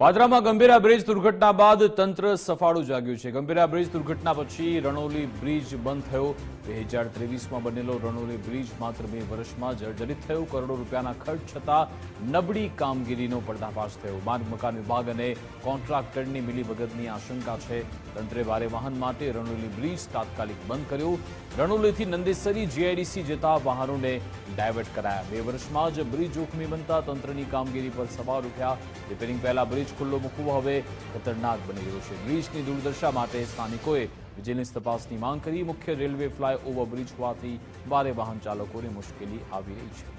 પાદરામાં Gambhira bridge દુર્ઘટના બાદ તંત્ર સફાળું જાગ્યું છે. ગંભીરા બ્રિજ દુર્ઘટના પછી રણોલી બ્રિજ બંધ થયો. બે હજાર ત્રેવીસમાં બનેલો રણોલી બ્રિજ માત્ર બે વર્ષમાં જર્જરિત થયો. કરોડો રૂપિયાના ખર્ચ છતાં નબળી કામગીરીનો પર્દાફાશ થયો. માર્ગ, મકાન વિભાગ અને કોન્ટ્રાક્ટરની મિલીભગતની આશંકા છે. તંત્રે ભારે વાહન માટે રણોલી બ્રિજ તાત્કાલિક બંધ કર્યો. રણોલીથી નંદેસરી જીઆઈડીસી જતા વાહનોને ડાયવર્ટ કરાયા. બે વર્ષમાં જ બ્રિજ જોખમી બનતા તંત્રની કામગીરી પર સવાલ ઉઠ્યા. રિપેરિંગ પહેલા બ્રિજ ખુલ્લો મૂકવો હવે ખતરનાક બની રહ્યો છે. બ્રિજની દુર્દશા માટે સ્થાનિકોએ વિજિલન્સ તપાસની માંગ કરી. મુખ્ય રેલવે ફ્લાય ઓવર બ્રિજ હોવાથી ભારે વાહન ચાલકોને મુશ્કેલી આવી રહી છે.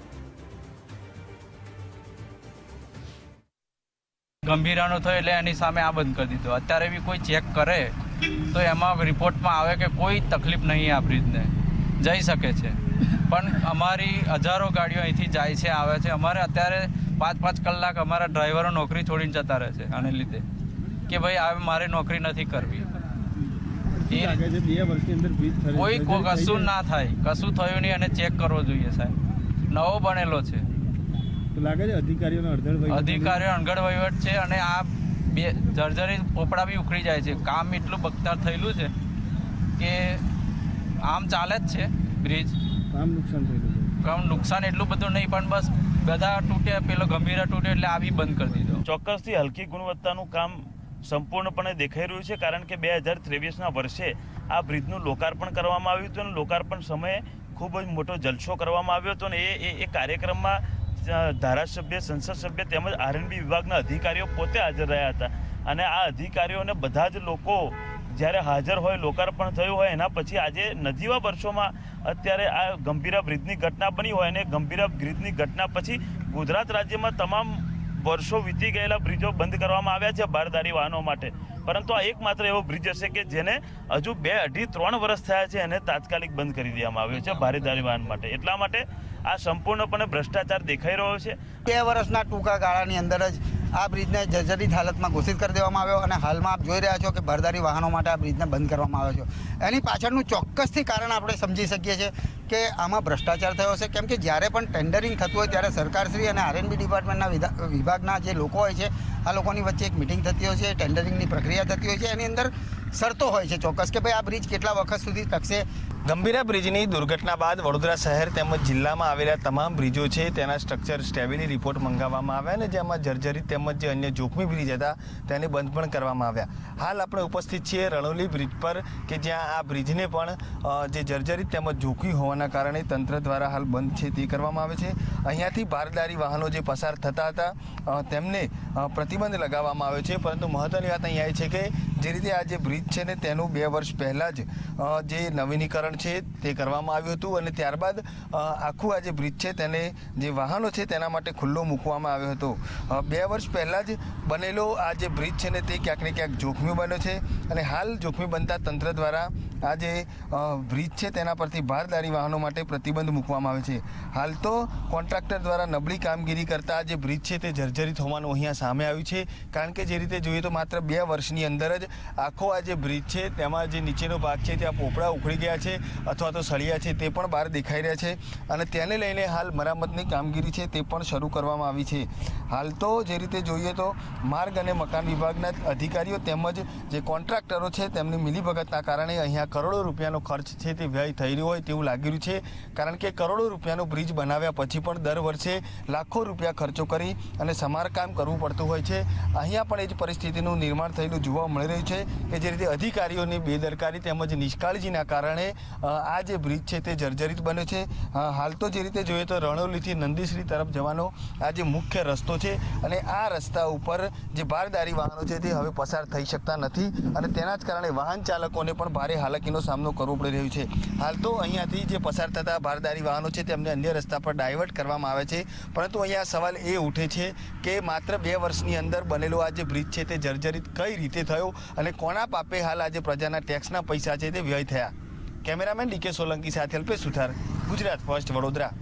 ગંભીરાનો થયો એટલે એની સામે આ બંધ કરી દીધો. અત્યારે બી કોઈ ચેક કરે તો એમાં રિપોર્ટમાં આવે કે કોઈ તકલીફ નહીં આ બ્રિજને. જઈ શકે છે. પણ અમારી હજારો ગાડીઓ અહીંથી જાય છે, આવે છે. અમારે અત્યારે પાંચ પાંચ કલાક અમારા ડ્રાઈવરો નોકરી છોડીને જતા રહે છે આને લીધે. કે ભાઈ હવે મારે નોકરી નથી કરવી. કોઈ કશું ના થાય. કશું થયું નહીં અને ચેક કરવો જોઈએ સાહેબ. નવો બનેલો છે. લાગે છે અધિકારીઓનો અડધડ અધિકારીઓ અણઘડ વહીવટ છે અને આ બે જર્જરી પોપડા બી ઉખડી જાય છે. કામ એટલું બખ્તર થયેલું છે કે આમ ચાલે જ છે બ્રિજ. કામ નુકસાન થયેલું કામ નુકસાન એટલું બધું નહીં પણ બસ બધા તૂટે, પેલો ગંભીરા તૂટે એટલે આવી બંધ કરી દીધો. ચોક્કસથી હલકી ગુણવત્તાનું કામ સંપૂર્ણપણે દેખાઈ રહ્યું છે, કારણ કે બે હજાર ત્રેવીસના વર્ષે આ બ્રિજનું લોકાર્પણ કરવામાં આવ્યું હતું અને લોકાર્પણ સમયે ખૂબ જ મોટો જલસો કરવામાં આવ્યો હતો અને એ, એ- કાર્યક્રમમાં ધારાસભ્ય, સંસદ સભ્ય તેમજ આરએનબી વિભાગના અધિકારીઓ પોતે હાજર રહ્યા હતા. અને આ અધિકારીઓને બધા જ લોકો જ્યારે હાજર હોય, લોકાર્પણ થયું હોય, એના પછી આજે નજીવા વર્ષોમાં અત્યારે આ ગંભીરા બ્રિજની ઘટના બની હોય અને ગંભીરા બ્રિજની ઘટના પછી ગુજરાત રાજ્યમાં તમામ વર્ષો વીતી ગયેલા બ્રિજો બંધ કરવામાં આવ્યા છે બારદારી વાહનો માટે. પરંતુ આ એકમાત્ર એવો બ્રિજ હશે કે જેને હજુ બે અઢી ત્રણ વર્ષ થયા છે એને તાત્કાલિક બંધ કરી દેવામાં આવ્યો છે બારેદારી વાહન માટે. એટલા માટે આ સંપૂર્ણપણે ભ્રષ્ટાચાર દેખાઈ રહ્યો છે. બે વર્ષના ટૂંકા ગાળાની અંદર જ આ બ્રિજને જર્જરિત હાલતમાં ઘોષિત કરી દેવામાં આવ્યો અને હાલમાં આપ જોઈ રહ્યા છો કે ભરદારી વાહનો માટે આ બ્રિજને બંધ કરવામાં આવ્યો છે. એની પાછળનું ચોક્કસથી કારણ આપણે સમજી શકીએ છીએ કે આમાં ભ્રષ્ટાચાર થયો છે. કેમ કે જ્યારે પણ ટેન્ડરિંગ થતું હોય ત્યારે સરકારશ્રી અને આરએનબી ડિપાર્ટમેન્ટના વિભાગના જે લોકો હોય છે, આ લોકોની વચ્ચે એક મિટિંગ થતી હોય છે, ટેન્ડરિંગની પ્રક્રિયા થતી હોય છે. એની અંદર શરતો હોય છે ચોક્કસ કે ભાઈ આ બ્રિજ કેટલા વખત સુધી ટકશે? ગંભીરા બ્રિજની દુર્ઘટના બાદ વડોદરા શહેર તેમજ જિલ્લામાં આવેલા તમામ બ્રિજો છે, તેના સ્ટ્રક્ચર સ્ટેબિલી રિપોર્ટ મંગાવવામાં આવ્યા અને જેમાં જર્જરિત તેમજ જે અન્ય જોખમી બ્રિજ હતા, તેને બંધ પણ કરવામાં આવ્યા. હાલ આપણે ઉપસ્થિત છીએ રણોલી બ્રિજ પર, કે જ્યાં આ બ્રિજને પણ જે જર્જરિત તેમજ જોખમી હોવાના કારણે તંત્ર દ્વારા હાલ બંધ છે તે કરવામાં આવે છે. અહીંયાથી બારદારી વાહનો જે પસાર થતા હતા તેમને પ્રતિબંધ લગાવવામાં આવ્યો છે. પરંતુ મહત્વની વાત અહીંયા એ છે કે, જે રીતે આ જે બ્રિજ છે ને, તેનું બે વર્ષ પહેલાં જ જે નવીનીકરણ છે તે કરવામાં આવ્યું હતું અને ત્યારબાદ આખું આ જે બ્રિજ છે તેને, જે વાહનો છે તેના માટે ખુલ્લો મૂકવામાં આવ્યો હતો. બે વર્ષ પહેલાં જ બનેલો આ જે બ્રિજ છે ને તે ક્યાંક ને ક્યાંક જોખમી બન્યો છે અને હાલ જોખમી બનતા તંત્ર દ્વારા આ જે બ્રિજ છે તેના પરથી ભારદારી વાહનો માટે પ્રતિબંધ મૂકવામાં આવે છે. હાલ તો કોન્ટ્રાક્ટર દ્વારા નબળી કામગીરી કરતા જે બ્રિજ છે તે જર્જરિત હોવાનું અહીંયા સામે આવ્યું છે. કારણ કે જે રીતે જોઈએ તો માત્ર બે વર્ષની અંદર જ આખો આ જે બ્રિજ છે તેમાં જે નીચેનો ભાગ છે ત્યાં પોપડા ઉખડી ગયા છે અથવા તો સળિયા છે તે પણ બહાર દેખાઈ રહ્યા છે અને તેને લઈને હાલ મરામતની કામગીરી છે તે પણ શરૂ કરવામાં આવી છે. હાલ તો જે રીતે જોઈએ તો માર્ગ અને મકાન વિભાગના અધિકારીઓ તેમજ જે કોન્ટ્રાક્ટરો છે તેમની મિલીભગતના કારણે અહીંયા કરોડો રૂપિયાનો ખર્ચ છે તે વ્યય થઈ રહ્યો હોય તેવું લાગી રહ્યું છે. કારણ કે કરોડો રૂપિયાનો બ્રિજ બનાવ્યા પછી પણ દર વર્ષે લાખો રૂપિયા ખર્ચો કરી અને સમારકામ કરવું પડતું હોય છે. અહીંયા પણ એ જ પરિસ્થિતિનું નિર્માણ થયેલું જોવા મળી રહ્યું છે કે જે રીતે અધિકારીઓની બેદરકારી તેમજ નિષ્કાળજીના કારણે આ જે બ્રિજ છે તે જર્જરિત બન્યો છે. હાલ તો જે રીતે જોઈએ તો રણોલીથી નંદીશ્રી તરફ જવાનો આ જે મુખ્ય રસ્તો છે અને આ રસ્તા ઉપર જે બારદારી વાહનો છે તે હવે પસાર થઈ શકતા નથી અને તેના જ કારણે વાહન ચાલકોને પણ ભારે હાલાકીનો સામનો કરવો પડી રહ્યો છે. હાલ તો અહીંયાથી જે પસાર થતા ભારદારી વાહનો છે, તેમને અન્ય રસ્તા પર ડાયવર્ટ કરવામાં આવે છે. પરંતુ અહીંયા સવાલ એ ઉઠે છે કે માત્ર બે વર્ષની અંદર બનેલો આ જે બ્રિજ છે, તે જર્જરિત કઈ રીતે થયો અને કોના પાપે હાલ આજે પ્રજાના ટેક્સના પૈસા છે, તે વ્યય થયા? કેમેરામેન ડીકે સોલંકી સાથે અલ્પેશ સુથાર, ગુજરાત ફર્સ્ટ વડોદરા.